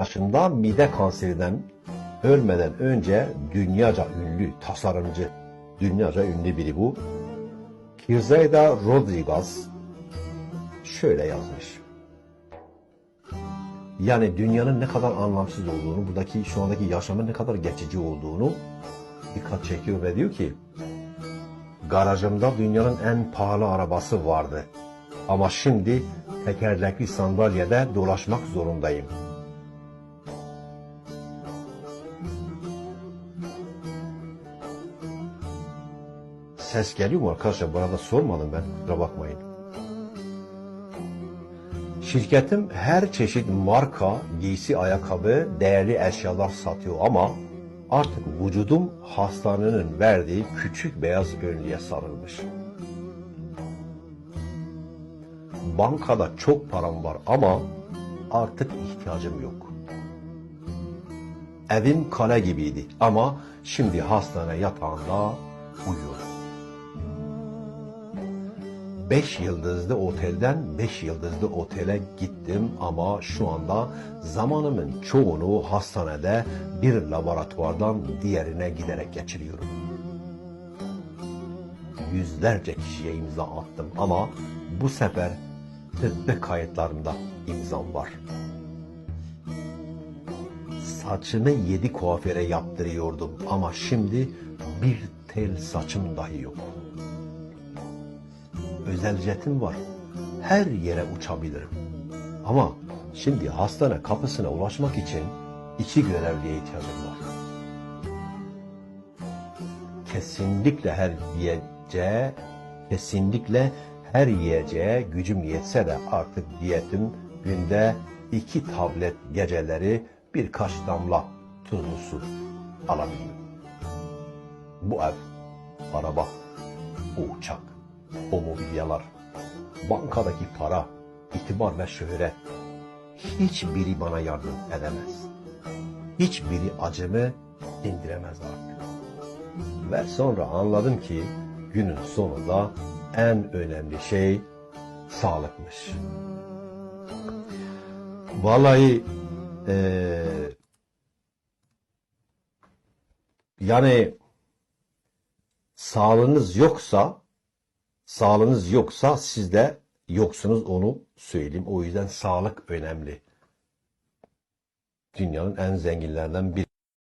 yaşında mide kanserinden ölmeden önce dünyaca ünlü tasarımcı, dünyaca ünlü biri bu. Kirzayda Rodriguez şöyle yazmış. Yani dünyanın ne kadar anlamsız olduğunu, buradaki şu andaki yaşamın ne kadar geçici olduğunu dikkat çekiyor ve diyor ki garajımda dünyanın en pahalı arabası vardı. Ama şimdi tekerlekli sandalyede dolaşmak zorundayım. Ses geliyor mu arkadaşlar? Bu arada sormadım ben. Kusura bakmayın. Şirketim her çeşit marka, giysi, ayakkabı, değerli eşyalar satıyor ama artık vücudum hastanenin verdiği küçük beyaz önlüğe sarılmış. Bankada çok param var ama artık ihtiyacım yok. Evim kale gibiydi ama şimdi hastane yatağında uyuyorum. Beş yıldızlı otelden beş yıldızlı otele gittim ama şu anda zamanımın çoğunu hastanede bir laboratuvardan diğerine giderek geçiriyorum. Yüzlerce kişiye imza attım ama bu sefer tıbbi kayıtlarımda imzam var. Saçımı yedi kuaföre yaptırıyordum ama şimdi bir tel saçım dahi yok özel jetim var. Her yere uçabilirim. Ama şimdi hastane kapısına ulaşmak için iki görevliye ihtiyacım var. Kesinlikle her yiyeceğe, kesinlikle her yiyeceğe gücüm yetse de artık diyetim günde iki tablet geceleri birkaç damla tuzlu su alabilirim. Bu ev, araba, uçak, o mobilyalar, bankadaki para, itibar ve şöhret hiçbiri bana yardım edemez. Hiçbiri acımı dindiremez artık. Ve sonra anladım ki günün sonunda en önemli şey sağlıkmış. Vallahi eee yani sağlığınız yoksa Sağlığınız yoksa siz de yoksunuz onu söyleyeyim. O yüzden sağlık önemli. Dünyanın en zenginlerden biri.